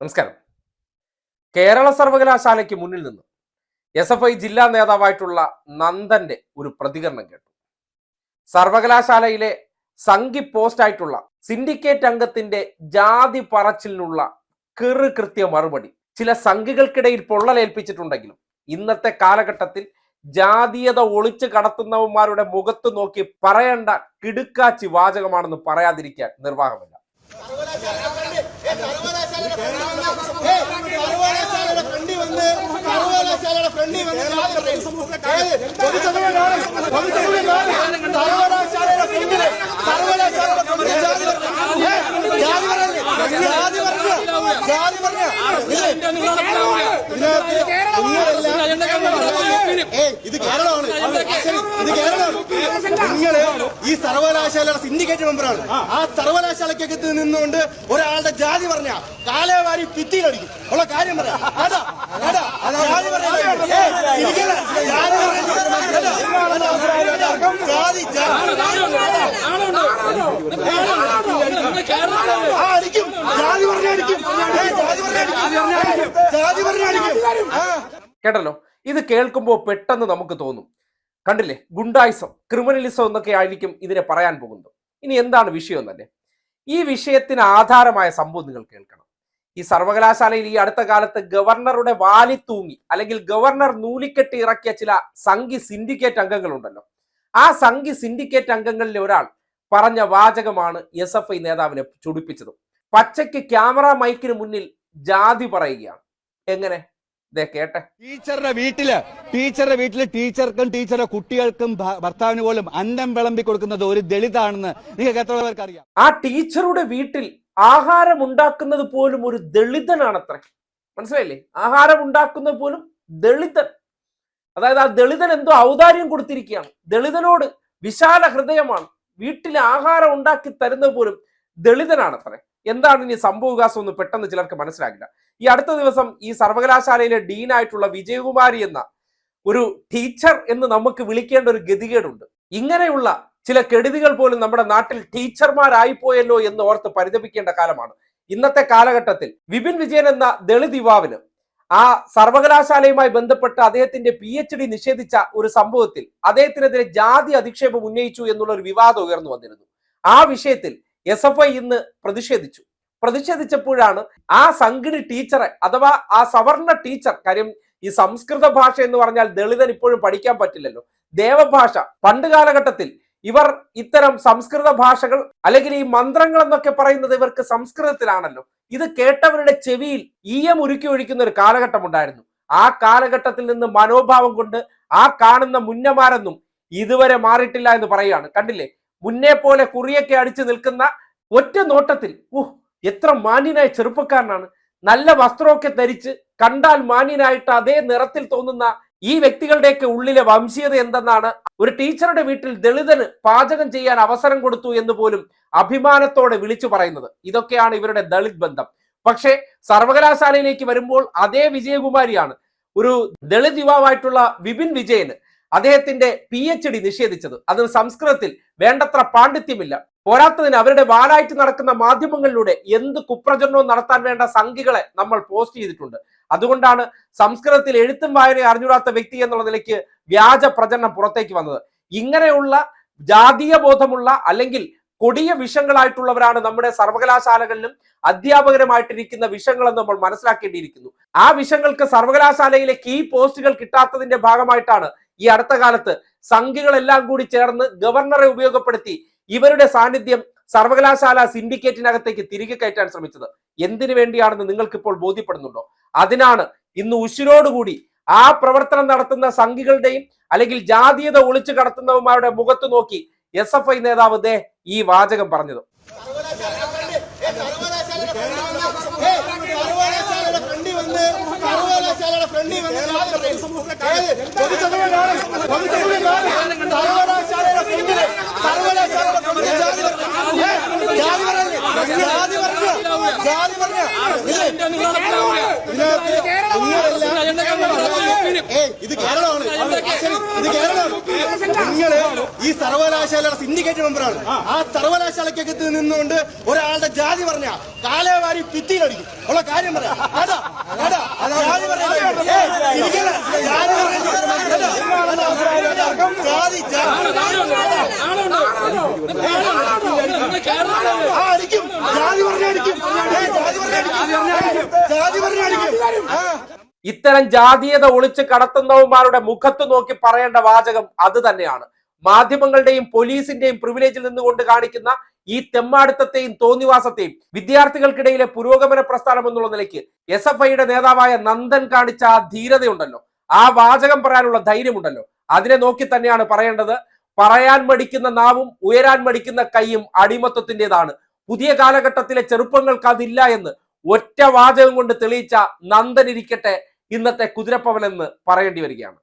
നമസ്കാരം. കേരള സർവകലാശാലയ്ക്ക് മുന്നിൽ നിന്ന് എസ് എഫ് ഐ ജില്ലാ നേതാവായിട്ടുള്ള നന്ദന്റെ ഒരു പ്രതികരണം കേട്ടു. സർവകലാശാലയിലെ സംഘി പോസ്റ്റായിട്ടുള്ള സിൻഡിക്കേറ്റ് അംഗത്തിന്റെ ജാതി പറച്ചിലിനുള്ള കെറു കൃത്യ മറുപടി ചില സംഘികൾക്കിടയിൽ പൊള്ളലേൽപ്പിച്ചിട്ടുണ്ടെങ്കിലും ഇന്നത്തെ കാലഘട്ടത്തിൽ ജാതീയത ഒളിച്ചു കടത്തുന്നവന്മാരുടെ മുഖത്ത് നോക്കി പറയേണ്ട കിടുക്കാച്ചി വാചകമാണെന്ന് പറയാതിരിക്കാൻ നിർവാഹമില്ല. സർവകലാശാലയുടെ ഫ്രണ്ടിൽ വന്ന് സർവകലാശാലയുടെ ഫ്രണ്ടിൽ വന്ന് പൊതുജനങ്ങളാണ് പൊതുജനങ്ങളാണ് സർവകലാശാലയുടെ ഫ്രണ്ടിൽ സർവകലാശാലയുടെ ജാതി പറഞ്ഞു? ഇത് കേരളമാണ്. ഇത് കേരളമാണ്. നിങ്ങൾ ഈ സർവകലാശാലയുടെ സിൻഡിക്കേറ്റ് മെമ്പറാണ് ആ. സർവകലാശാലയ്ക്കകത്ത് നിന്നുകൊണ്ട് ഒരാളുടെ ജാതി പറഞ്ഞ കാലവാരി ഭിത്തിയിലടിക്കും ഉള്ള കാര്യം പറയാം. അതാ അതാ ജാതി ജാതി ജാതി ആ അടിക്കും ജാതി പറഞ്ഞ അടിക്കും ഏയ്, ജാതി പറഞ്ഞ അടിക്കും ജാതി പറഞ്ഞ അടിക്കും ആ കേട്ടല്ലോ? ഇത് കേൾക്കുമ്പോൾ പെട്ടെന്ന് നമുക്ക് തോന്നും. കണ്ടില്ലേ? ഗുണ്ടായിസം ക്രിമിനലിസം എന്നൊക്കെ ആയിരിക്കും ഇതിനെ പറയാൻ പോകുന്നത്. ഇനി എന്താണ് വിഷയം എന്നല്ലേ? ഈ വിഷയത്തിന് ആധാരമായ സംഭവം നിങ്ങൾ കേൾക്കണം. ഈ സർവകലാശാലയിൽ ഈ അടുത്ത കാലത്ത് ഗവർണറുടെ വാലി തൂങ്ങി അല്ലെങ്കിൽ ഗവർണർ നൂലിക്കെട്ടി ഇറക്കിയ ചില സംഘി സിൻഡിക്കേറ്റ് അംഗങ്ങളുണ്ടല്ലോ. ആ സംഘി സിൻഡിക്കേറ്റ് അംഗങ്ങളിലെ ഒരാൾ പറഞ്ഞ വാചകമാണ് എസ് എഫ് ഐ നേതാവിനെ ചുടിപ്പിച്ചത്. പച്ചയ്ക്ക് ക്യാമറ മൈക്കിന് മുന്നിൽ ജാതി പറയുകയാണ്. എങ്ങനെ? കേട്ടെ. ടീച്ചറുടെ വീട്ടിൽ ടീച്ചറുടെ വീട്ടിൽ ടീച്ചർക്കും ടീച്ചറുടെ കുട്ടികൾക്കും ഭർത്താവിന് പോലും അന്നം വിളമ്പി കൊടുക്കുന്നത് ഒരു ദളിതാണെന്ന് നിങ്ങൾക്ക് എത്ര പേർക്ക് അറിയാം? ആ ടീച്ചറുടെ വീട്ടിൽ ആഹാരം ഉണ്ടാക്കുന്നത് പോലും ഒരു ദളിതനാണത്രേ. മനസ്സിലായില്ലേ? ആഹാരം ഉണ്ടാക്കുന്നത് പോലും ദളിതൻ. അതായത് ആ ദളിതൻ എന്തോ ഔദാര്യം കൊടുത്തിരിക്കുകയാണ്. ദളിതനോട് വിശാല ഹൃദയമാണ്. വീട്ടിൽ ആഹാരം ഉണ്ടാക്കി തരുന്നത് പോലും ദളിതനാണത്രേ. എന്താണ് ഇനി സംഭവവികാസം എന്ന് പെട്ടെന്ന് ചിലർക്ക് മനസ്സിലാകില്ല. ഈ അടുത്ത ദിവസം ഈ സർവകലാശാലയിലെ ഡീനായിട്ടുള്ള വിജയകുമാരി എന്ന ഒരു ടീച്ചർ എന്ന് നമുക്ക് വിളിക്കേണ്ട ഒരു ഗതികേടുണ്ട്. ഇങ്ങനെയുള്ള ചില കെടുതികൾ പോലും നമ്മുടെ നാട്ടിൽ ടീച്ചർമാരായിപ്പോയല്ലോ എന്ന് ഓർത്ത് പരിതപിക്കേണ്ട കാലമാണ്. ഇന്നത്തെ കാലഘട്ടത്തിൽ വിപിൻ വിജയൻ എന്ന ദളിത് യുവാവിന് ആ സർവകലാശാലയുമായി ബന്ധപ്പെട്ട് അദ്ദേഹത്തിന്റെ പി എച്ച് ഡി നിഷേധിച്ച ഒരു സംഭവത്തിൽ അദ്ദേഹത്തിനെതിരെ ജാതി അധിക്ഷേപം ഉന്നയിച്ചു എന്നുള്ള ഒരു വിവാദം ഉയർന്നു വന്നിരുന്നു. ആ വിഷയത്തിൽ എസ് എഫ് ഐ ഇന്ന് പ്രതിഷേധിച്ചു. പ്രതിഷേധിച്ചപ്പോഴാണ് ആ സംഘിണി ടീച്ചറെ അഥവാ ആ സവർണ ടീച്ചർ കാര്യം ഈ സംസ്കൃത ഭാഷ എന്ന് പറഞ്ഞാൽ ദളിതൻ ഇപ്പോഴും പഠിക്കാൻ പറ്റില്ലല്ലോ ദേവഭാഷ പണ്ട് കാലഘട്ടത്തിൽ ഇവർ ഇത്തരം സംസ്കൃത ഭാഷകൾ അല്ലെങ്കിൽ ഈ മന്ത്രങ്ങൾ എന്നൊക്കെ പറയുന്നത് ഇവർക്ക് സംസ്കൃതത്തിലാണല്ലോ. ഇത് കേട്ടവരുടെ ചെവിയിൽ ഈയം ഉരുക്കി ഒഴിക്കുന്ന ഒരു കാലഘട്ടം ഉണ്ടായിരുന്നു ആ കാലഘട്ടത്തിൽ നിന്ന് മനോഭാവം കൊണ്ട് ആ കാണുന്ന മുന്നമാരെന്നും ഇതുവരെ മാറിയിട്ടില്ല എന്ന് പറയുകയാണ്. കണ്ടില്ലേ? മുന്നേ പോലെ കുറിയൊക്കെ അടിച്ചു നിൽക്കുന്ന ഒറ്റ നോട്ടത്തിൽ ഊഹ് എത്ര മാന്യനായ ചെറുപ്പക്കാരനാണ്. നല്ല വസ്ത്രമൊക്കെ ധരിച്ച് കണ്ടാൽ മാന്യനായിട്ട് അതേ നിറത്തിൽ തോന്നുന്ന ഈ വ്യക്തികളുടെയൊക്കെ ഉള്ളിലെ വംശീയത എന്തെന്നാണ് ഒരു ടീച്ചറുടെ വീട്ടിൽ ദളിതന് പാചകം ചെയ്യാൻ അവസരം കൊടുത്തു എന്ന് പോലും അഭിമാനത്തോടെ വിളിച്ചു പറയുന്നത്. ഇതൊക്കെയാണ് ഇവരുടെ ദളിത് ബന്ധം. പക്ഷേ സർവകലാശാലയിലേക്ക് വരുമ്പോൾ അതേ വിജയകുമാരിയാണ്. ഒരു ദളിത് യുവാവായിട്ടുള്ള വിപിൻ വിജയന് അദ്ദേഹത്തിന്റെ പി എച്ച് ഡി നിഷേധിച്ചത്. അത് സംസ്കൃതത്തിൽ വേണ്ടത്ര പാണ്ഡിത്യമില്ല. പോരാത്തതിന് അവരുടെ വാലായിട്ട് നടക്കുന്ന മാധ്യമങ്ങളിലൂടെ എന്ത് കുപ്രചരണവും നടത്താൻ വേണ്ട സംഖ്യകളെ നമ്മൾ പോസ്റ്റ് ചെയ്തിട്ടുണ്ട്. അതുകൊണ്ടാണ് സംസ്കൃതത്തിൽ എഴുത്തും വായനയും അറിഞ്ഞൂടാത്ത വ്യക്തി എന്നുള്ള നിലയ്ക്ക് വ്യാജ പ്രചരണം പുറത്തേക്ക് വന്നത്. ഇങ്ങനെയുള്ള ജാതീയ ബോധമുള്ള അല്ലെങ്കിൽ കൊടിയ വിഷങ്ങളായിട്ടുള്ളവരാണ് നമ്മുടെ സർവകലാശാലകളിലും അധ്യാപകരുമായിട്ടിരിക്കുന്ന വിഷങ്ങളെന്ന് നമ്മൾ മനസ്സിലാക്കേണ്ടിയിരിക്കുന്നു. ആ വിഷങ്ങൾക്ക് സർവകലാശാലയിലെ കീ പോസ്റ്റുകൾ കിട്ടാത്തതിന്റെ ഭാഗമായിട്ടാണ് ഈ അടുത്ത കാലത്ത് സംഘികളെല്ലാം കൂടി ചേർന്ന് ഗവർണറെ ഉപയോഗപ്പെടുത്തി ഇവരുടെ സാന്നിധ്യം സർവകലാശാല സിൻഡിക്കേറ്റിനകത്തേക്ക് തിരികെ കയറ്റാൻ ശ്രമിച്ചത്. എന്തിനു വേണ്ടിയാണെന്ന് നിങ്ങൾക്കിപ്പോൾ ബോധ്യപ്പെടുന്നുണ്ടോ? അതിനാണ് ഇന്ന് ഉശിരോടുകൂടി ആ പ്രവർത്തനം നടത്തുന്ന സംഘികളുടെയും അല്ലെങ്കിൽ ജാതീയത ഒളിച്ചു കടത്തുന്നവന്മാരുടെ മുഖത്ത് നോക്കി എസ് എഫ് ഐ നേതാവ് ഈ വാചകം പറഞ്ഞത് ജാതി പറഞ്ഞു ജാതി പറഞ്ഞു ജാതി പറഞ്ഞു ഇതിനകത്ത് നിങ്ങളെല്ലാം ഏയ് ഇത് കേരളമാണ്. ഇത് കേരളമാണ്. നിങ്ങൾ ഈ സർവകലാശാലയുടെ സിൻഡിക്കേറ്റ് മെമ്പറാണ്. ആ സർവകലാശാലയ്ക്കകത്ത് നിന്നുകൊണ്ട് ഒരാളുടെ ജാതി പറഞ്ഞ കാലേവാരി ഭിത്തിയിലടിക്കും. ഉള്ള കാര്യം പറയാം. അതാ അതാ ജാതി. ആ അടിക്കും. ജാതി പറഞ്ഞ അടിക്കും. ഏയ്, ജാതി പറഞ്ഞ അടിക്കും. ജാതി പറഞ്ഞ അടിക്കും. ആ. ഇത്തരം ജാതീയത ഒളിച്ച് കടത്തുന്നവന്മാരുടെ മുഖത്ത് നോക്കി പറയേണ്ട വാചകം അത് തന്നെയാണ്. മാധ്യമങ്ങളുടെയും പോലീസിന്റെയും പ്രിവിലേജിൽ നിന്നുകൊണ്ട് കാണിക്കുന്ന ഈ തെമ്മാടിത്തത്തെയും തോന്നിവാസത്തെയും വിദ്യാർത്ഥികൾക്കിടയിലെ പുരോഗമന പ്രസ്ഥാനം എന്നുള്ള നിലയ്ക്ക് എസ് എഫ് ഐയുടെ നേതാവായ നന്ദൻ കാണിച്ച ആ ധീരതയുണ്ടല്ലോ. ആ വാചകം പറയാനുള്ള ധൈര്യമുണ്ടല്ലോ. അതിനെ നോക്കി തന്നെയാണ് പറയേണ്ടത്. പറയാൻ മടിക്കുന്ന നാവും ഉയരാൻ മടിക്കുന്ന കൈയും അടിമത്വത്തിന്റെതാണ് പുതിയ കാലഘട്ടത്തിലെ ചെറുപ്പങ്ങൾക്ക് അതില്ല എന്ന് ഒറ്റ വാചകം കൊണ്ട് തെളിയിച്ച നന്ദൻ ഇരിക്കട്ടെ ഇന്നത്തെ കുതിരപ്പവൻ എന്ന് പറയേണ്ടി വരികയാണ്.